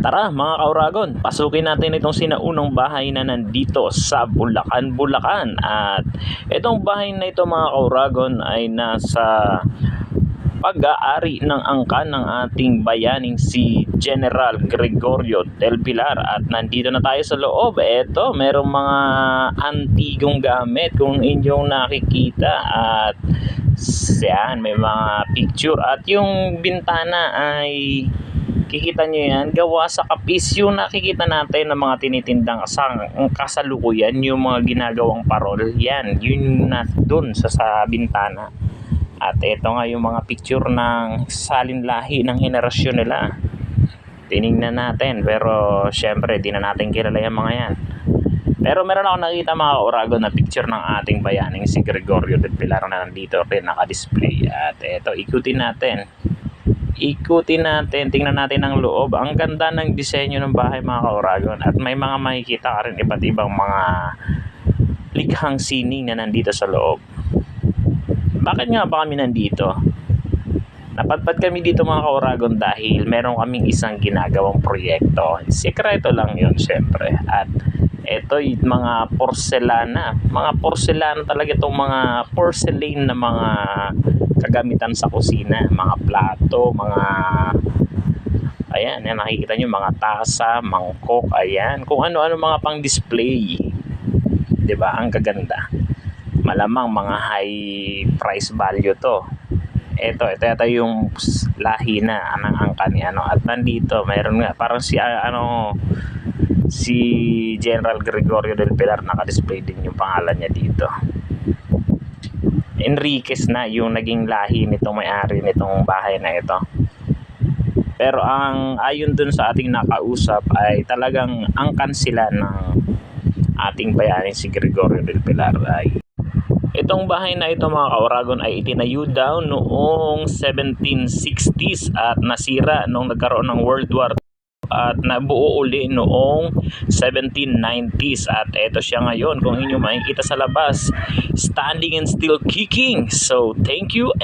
Tara mga kauragon, pasukin natin itong sinaunang bahay na nandito sa Bulacan, Bulacan. At itong bahay na ito mga kauragon ay nasa pag-aari ng angkan ng ating bayaning si General Gregorio del Pilar. At nandito na tayo sa loob. Eto merong mga antigong gamit kung inyong nakikita. At yan may mga picture. At yung bintana ay kikita nyo yan gawa sa kapis yung nakikita natin ng mga tinitindang sa kasalukuyan yung mga ginagawang parol yan yun na dun sa, sa bintana at ito nga yung mga picture ng salin lahi ng henerasyon nila. Tiningnan natin pero syempre di na natin kilala yung mga yan. Pero meron ako nakita mga orago na picture ng ating bayaning si Gregorio del Pilar na nandito rin naka-display. At ito, ikutin natin. Ikutin natin, tingnan natin ang loob. Ang ganda ng disenyo ng bahay mga kauragon. At may mga makikita ka rin iba't ibang mga likhang sining na nandito sa loob. Bakit nga ba kami nandito? Napadpad kami dito mga kauragon dahil meron kaming isang ginagawang proyekto. Sekreto lang yun syempre. At ito yung mga porselana. Mga porselana talaga itong mga porcelain na mga kagamitan sa kusina. Mga plato, mga ayan, yan, nakikita nyo mga tasa, mangkok, ayan. Kung ano-ano mga pang display. 'Di ba Ang gaganda malamang mga high price value to ito ito ito yung lahi na ng angka ni ano at nandito mayroon nga parang si ah, ano si General Gregorio del Pilar naka-display din yung pangalan niya dito. Enriquez na yung naging lahi nitong may-ari nitong bahay na ito. Pero ang ayon dun sa ating nakausap ay talagang angkan sila ng ating bayani si Gregorio del Pilar ay Itong bahay na ito mga kauragon ay itinayo daw noong 1760s at nasira nung nagkaroon ng World War at nabuo uli noong 1790s at ito siya ngayon kung inyo makikita sa labas. Standing and still kicking. So thank you and